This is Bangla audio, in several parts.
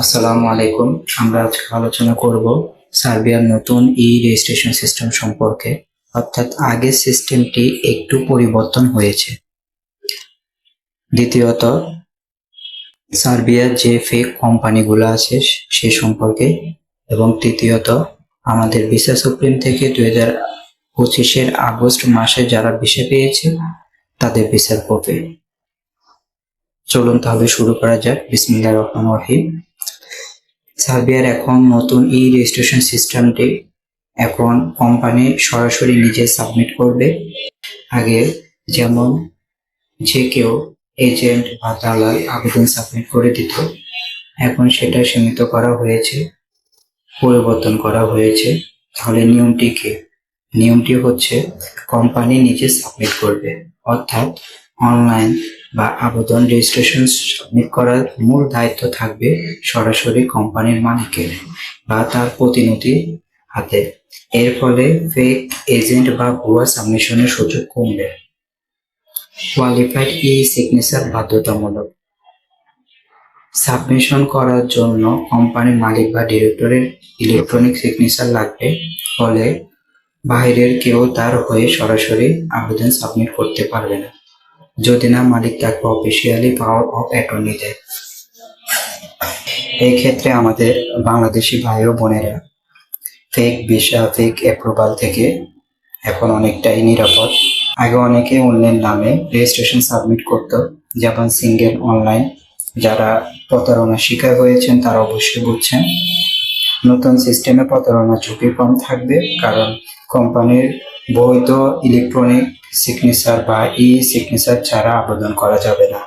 আসসালামু আলাইকুম। আমরা আজকে আলোচনা করব সার্বিয়ার নতুন ই রেজিস্ট্রেশন সিস্টেম সম্পর্কে, অর্থাৎ আগের সিস্টেমটি একটু পরিবর্তন হয়েছে। দ্বিতীয়ত, সার্বিয়ার যে ফেক কোম্পানিগুলো আছে সে সম্পর্কে, এবং তৃতীয়ত, আমাদের ভিসা সুপ্রিম থেকে দুই হাজার পঁচিশের আগস্ট মাসে যারা ভিসা পেয়েছে, তাদের ভিসার কপি চলুন তাহলে শুরু করা যাক। বিসমিল্লাহ রহমান রহিম। সার্বিয়ার এখন নতুন ই রেজিস্ট্রেশন সিস্টেমটি এখন কোম্পানি সরাসরি নিজে সাবমিট করবে। আগে যেমন যে কেউ এজেন্ট বা দালাল আবেদন সাবমিট করে দিত, এখন সেটা সীমিত করা হয়েছে, পরিবর্তন করা হয়েছে। তাহলে নিয়মটি কি? নিয়মটি হচ্ছে কোম্পানি নিজে সাবমিট করবে। অর্থাৎ অনলাইন বা আবেদন রেজিস্ট্রেশন সাবমিট করার মূল দায়িত্ব থাকবে সরাসরি কোম্পানির মালিকের বা তার প্রতিনিধি হাতে। এর ফলে ফেক এজেন্ট বা ভুয়া সাবমিশনের সুযোগ কমবে। কোয়ালিফাইড ই সিগনেচার বাধ্যতামূলক। সাবমিশন করার জন্য কোম্পানির মালিক বা ডিরেক্টরের ইলেকট্রনিক সিগনেচার লাগবে। ফলে বাইরের কেউ তার হয়ে সরাসরি আবেদন সাবমিট করতে পারবে না। যদি না, মালিক তাকে অফিসিয়ালি পাওয়ার অফ অ্যাটর্নি দেয়। এই ক্ষেত্রে আমাদের বাংলাদেশি ভাই ও বোনেরা ফেক ভিসা ফেক অ্যাপ্রুভাল থেকে এখন অনেকটাই নিরাপদ। আগে অনেকে অন্যের নামে রেজিস্ট্রেশন সাবমিট করত, যেমন সিঙ্গেল অনলাইন যারা প্রতারণার শিকার হয়েছেন, তারা অবশ্যই বুঝছেন। নতুন সিস্টেমে প্রতারণার ঝুঁকি কম থাকবে, কারণ কোম্পানির বৈধ ইলেকট্রনিক সিগনেচার বা ই সিগনেচার ছাড়া আবেদন করা যাবে না।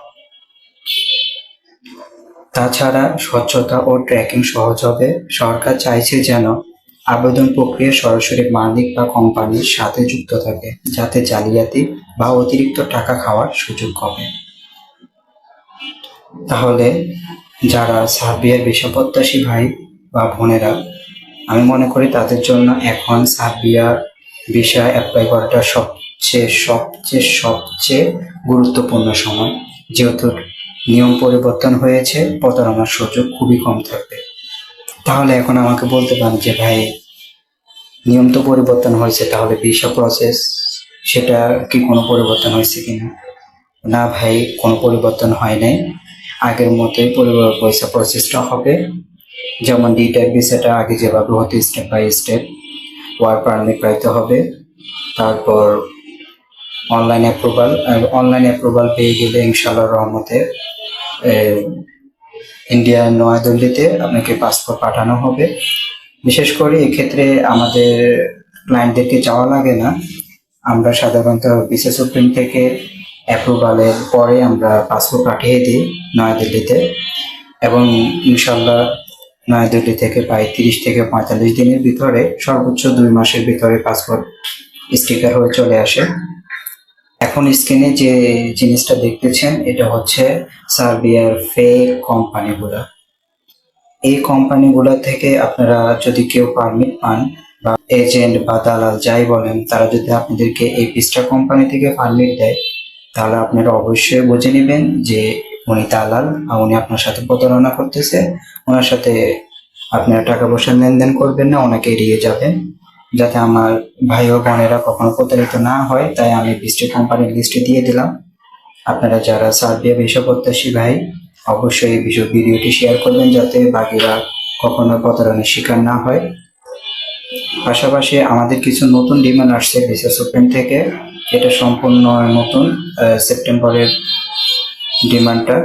তাছাড়া স্বচ্ছতা ও ট্র্যাকিং সহজ হবে। সরকার চাইছে যেন আবেদন প্রক্রিয়া সরাসরি মালিক বা কোম্পানির সাথে যুক্ত থাকে, যাতে জালিয়াতি বা অতিরিক্ত টাকা খাওয়ার সুযোগ কমে। তাহলে যারা সার্বিয়ার বিষাপ্রত্যাশী ভাই বা বোনেরা আমি মনে করি তাদের জন্য এখন সার্বিয়ার ভিসা অ্যাপ্লাই করাটা সবচেয়ে সবচেয়ে সবচেয়ে গুরুত্বপূর্ণ সময়। যেহেতু নিয়ম পরিবর্তন হয়েছে, প্রতারণার সুযোগ খুবই কম থাকবে। তাহলে এখন আমাকে বলতে পারেন যে, ভাই, নিয়ম তো পরিবর্তন হয়েছে, তাহলে ভিসা প্রসেস সেটা কি কোনো পরিবর্তন হয়েছে কিনা? না ভাই, কোনো পরিবর্তন হয় নাই। আগের মতোই পরিবার পয়সা প্রসেসটা হবে। যেমন ডি টাইপ ভিসাটা আগে যেভাবে হতো step by step work permit পাইতে হবে। তারপর অনলাইন অ্যাপ্রুভাল অনলাইন অ্যাপ্রুভাল পেয়ে গেলে ইনশাল্লাহ রহমতে ইন্ডিয়া নয়াদিল্লিতে আপনাকে পাসপোর্ট পাঠানো হবে। বিশেষ করে এক্ষেত্রে আমাদের ক্লায়েন্টদেরকে যাওয়া লাগে না। আমরা সাধারণত বিশেষ সুপ্রিম থেকে অ্যাপ্রুভালের পরে আমরা পাসপোর্ট পাঠিয়ে দিই নয়াদিল্লিতে। এবং ইনশাল্লাহ নয়াদিল্লি থেকে প্রায় তিরিশ থেকে পঁয়তাল্লিশ দিনের ভিতরে সর্বোচ্চ দুই মাসের ভিতরে পাসপোর্ট স্টিকার হয়ে চলে আসে। এখন স্ক্রিনে যে জিনিসটা দেখতেছেন, এটা হচ্ছে সার্বিয়ার ফেক কোম্পানিগুলো। এই কোম্পানিগুলো থেকে আপনারা যদি কেউ পারমিট পান বা এজেন্ট বা দালাল যাই বলেন, তারা যদি আপনাদেরকে এই পিস্টা কোম্পানি থেকে পারমিট দেয়, তাহলে আপনারা অবশ্যই বুঝে নেবেন যে উনি দালাল উনি আপনার সাথে প্রতারণা করতেছে। ওনার সাথে আপনারা টাকা পয়সা লেনদেন করবেন না, ওনাকে এড়িয়ে যাবেন। যাতে আমার ভাই ও বোনেরা কখনো প্রতারিত না হয়, তাই আমি বৃষ্টি কোম্পানির লিস্টে দিয়ে দিলাম। আপনারা যারা সার্বিয়া বিষয় প্রত্যাশী ভাই, অবশ্যই এই বিষয় ভিডিওটি শেয়ার করবেন যাতে বাকিরা কখনো প্রতারণার শিকার না হয়। পাশাপাশি আমাদের কিছু নতুন ডিমান্ড আসছে বিশেষ ওপেন থেকে। এটা সম্পূর্ণ নতুন সেপ্টেম্বরের ডিমান্ডটা।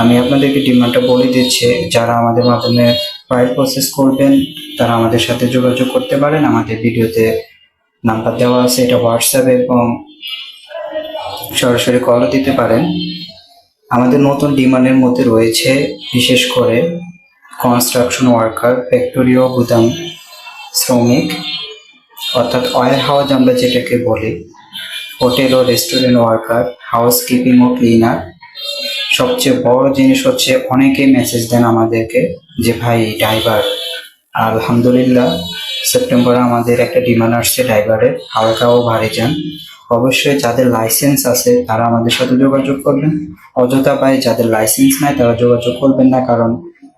আমি আপনাদেরকে ডিমান্ডটা বলে দিচ্ছি, যারা আমাদের মাধ্যমে ফাইল প্রসেস করবেন, তারা আমাদের সাথে যোগাযোগ করতে পারেন। আমাদের ভিডিওতে নাম্বার দেওয়া আছে, এটা হোয়াটসঅ্যাপ এবং সরাসরি কলও দিতে পারেন। আমাদের নতুন ডিমান্ডের মধ্যে রয়েছে, বিশেষ করে কনস্ট্রাকশন ওয়ার্কার ফ্যাক্টরি ও গুদাম শ্রমিক, অর্থাৎ ওয়ার হাউস আমরা যেটাকে বলি হোটেল ও রেস্টুরেন্ট ওয়ার্কার হাউস কিপিং ও ক্লিনার সবচেয়ে বড় জিনিস হচ্ছে অনেকেই মেসেজ দেন আমাদেরকে যে, ভাই ড্রাইভার আলহামদুলিল্লাহ সেপ্টেম্বরে আমাদের একটা ডিমান্ড আসছে ড্রাইভারের হালকা ও ভারী যান অবশ্যই যাদের লাইসেন্স আছে, তারা আমাদের সাথে যোগাযোগ করবেন। অযথা ভাই, যাদের লাইসেন্স নাই, তারা যোগাযোগ করবেন না, কারণ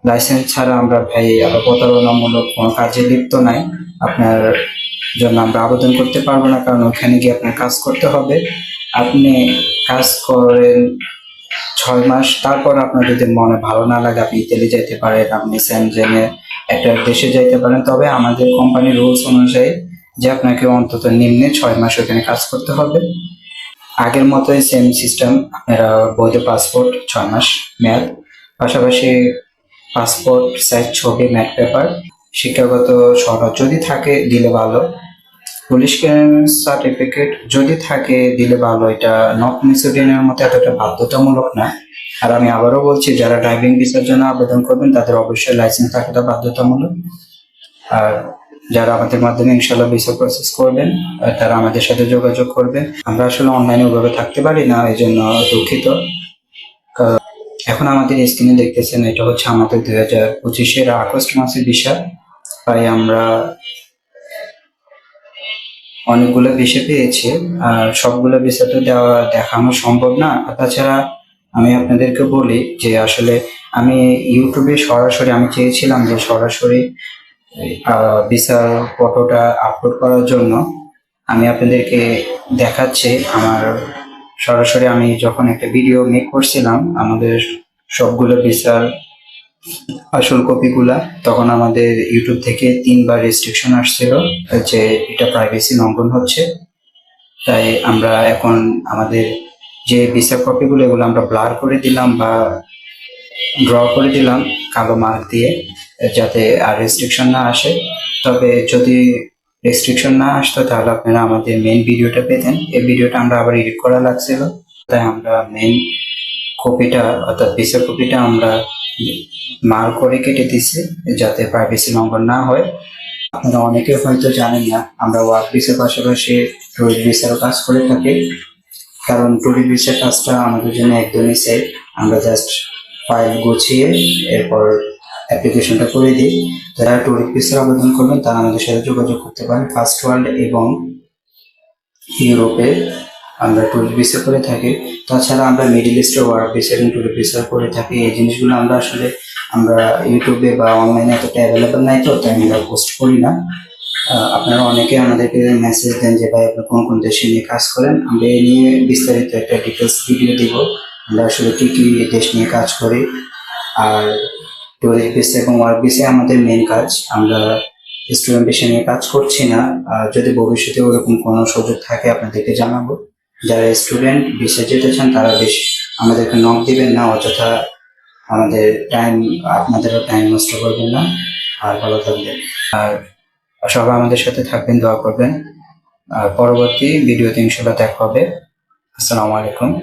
লাইসেন্স ছাড়া আমরা ভাই প্রতারণামূলক কোনো কাজে লিপ্ত নাই। আপনার জন্য আমরা আবেদন করতে পারব না, কারণ ওখানে গিয়ে আপনার কাজ করতে হবে। আপনি কাজ করেন ছয় মাস, তারপর আপনার যদি মনে ভালো না লাগে, আপনি ইতালি যেতে পারেন, আপনি স্যামজেনে একটা দেশে যাইতে পারেন। তবে আমাদের কোম্পানির রুলস অনুযায়ী যে আপনাকে অন্তত নিম্নে ছয় মাস ওখানে কাজ করতে হবে। আগের মতোই সেম সিস্টেম আপনারা বৈধ পাসপোর্ট ছয় মাস মেয়াদ। পাশাপাশি পাসপোর্ট সাইজ ছবি ম্যাট পেপার শিক্ষাগত সনদ যদি থাকে, দিলে ভালো। পুলিশ ক্লিয়ারেন্স সার্টিফিকেট যদি থাকে, দিলে ভালো। এটা নর্থ মিসোডিনের মতো এতটা বাধ্যতামূলক না। আর আমি আবারও বলছি, যারা ড্রাইভিং ভিসার জন্য আবেদন করবেন, তাদের অবশ্যই লাইসেন্স থাকাটা বাধ্যতামূলক। আর যারা আমাদের মাধ্যমে ইনশাল্লাহ ভিসা প্রসেস করবেন তারা আমাদের সাথে যোগাযোগ করবেন। আমরা আসলে অনলাইনে ওভাবে থাকতে পারি না এই জন্য দুঃখিত এখন আমাদের স্ক্রিনে দেখতেছেন, এটা হচ্ছে আমাদের দুই হাজার পঁচিশের আগস্ট মাসের ভিসা তাই আমরা অনেকগুলো বিষয় পেয়েছে, আর সবগুলো বিষয় তো দেওয়া, দেখানো সম্ভব না। তাছাড়া আমি আপনাদেরকে বলি যে আসলে আমি ইউটিউবে সরাসরি, আমি চেয়েছিলাম যে সরাসরি ভিসার ফটোটা আপলোড করার জন্য। আমি আপনাদেরকে দেখাচ্ছি, আমার সরাসরি আমি যখন একটা ভিডিও মেক করছিলাম, আমাদের সবগুলো ভিসার আসল কপিগুলা, তখন আমাদের ইউটিউব থেকে তিনবার রেস্ট্রিকশন আসছিল যে এটা প্রাইভেসি লঙ্ঘন হচ্ছে। তাই আমরা এখন আমাদের যে ভিসা কপিগুলো এগুলো আমরা ব্লার করে দিলাম বা ড্র করে দিলাম কালো মার্ক দিয়ে, যাতে আর রেস্ট্রিকশন না আসে। তবে যদি রেস্ট্রিকশন না আসতো, তাহলে আপনারা আমাদের মেন ভিডিওটা পেতেন। এই ভিডিওটা আমরা আবার এডিট করা লাগছিল। তাই আমরা মেন কপিটা অর্থাৎ ভিসা কপিটা আমরা মার্ক করে কেটে দিছে, যাতে প্রাইভেসি লঙ্ঘন না হয়। আপনারা অনেকে হয়তো জানেন না, আমরা ওয়ার্ক ভিসার পাশাপাশি টুরিস্ট ভিসারও কাজ করে থাকি। কারণ টুরিস্ট ভিসার কাজটা আমাদের জন্য একদমই সেফ আমরা জাস্ট ফাইল গুছিয়ে এরপর অ্যাপ্লিকেশনটা করে দিই। যারা টুরিস্ট ভিসার আবেদন করবেন, তারা আমাদের সাথে যোগাযোগ করতে পারেন ফার্স্ট ওয়ার্ল্ড এবং ইউরোপে আমরা টুরিস্ট ভিসা করে থাকি। তাছাড়া আমরা মিডিল ইস্টে ওয়ার্ক ভিসা এবং টুরিস্ট ভিসা করে থাকি। এই জিনিসগুলো আমরা আসলে আমরা ইউটিউবে বা অনলাইনে এতটা অ্যাভেলেবেল নাই তো, তাই আমরা পোস্ট করি না। আপনারা অনেকে আমাদেরকে মেসেজ দেন যে, ভাই, আপনি কোন কোন দেশে নিয়ে কাজ করেন? আমরা এই নিয়ে বিস্তারিত একটা ডিটেলস ভিডিও দিব। আমরা আসলে কি কি দেশ নিয়ে কাজ করি। আর টুরিস্ট ভিসা এবং ওয়ার্ক ভিসা আমাদের মেন কাজ। আমরা স্টুডেন্ট ভিসা নিয়ে কাজ করছি না। আর যদি ভবিষ্যতে ওরকম কোনো সুযোগ থাকে, আপনাদেরকে জানাব। যারা স্টুডেন্ট ভিসা যেতে চান, তারা বেশ আমাদেরকে নক দিবেন না, অযথা আমাদের টাইম আপনাদেরও টাইম নষ্ট করবেন না। আর ভালো থাকবেন। আর সবাই আমাদের সাথে থাকবেন, দোয়া করবেন। আর পরবর্তী ভিডিওতে ইনশাল্লাহ দেখা হবে। আসসালামু আলাইকুম।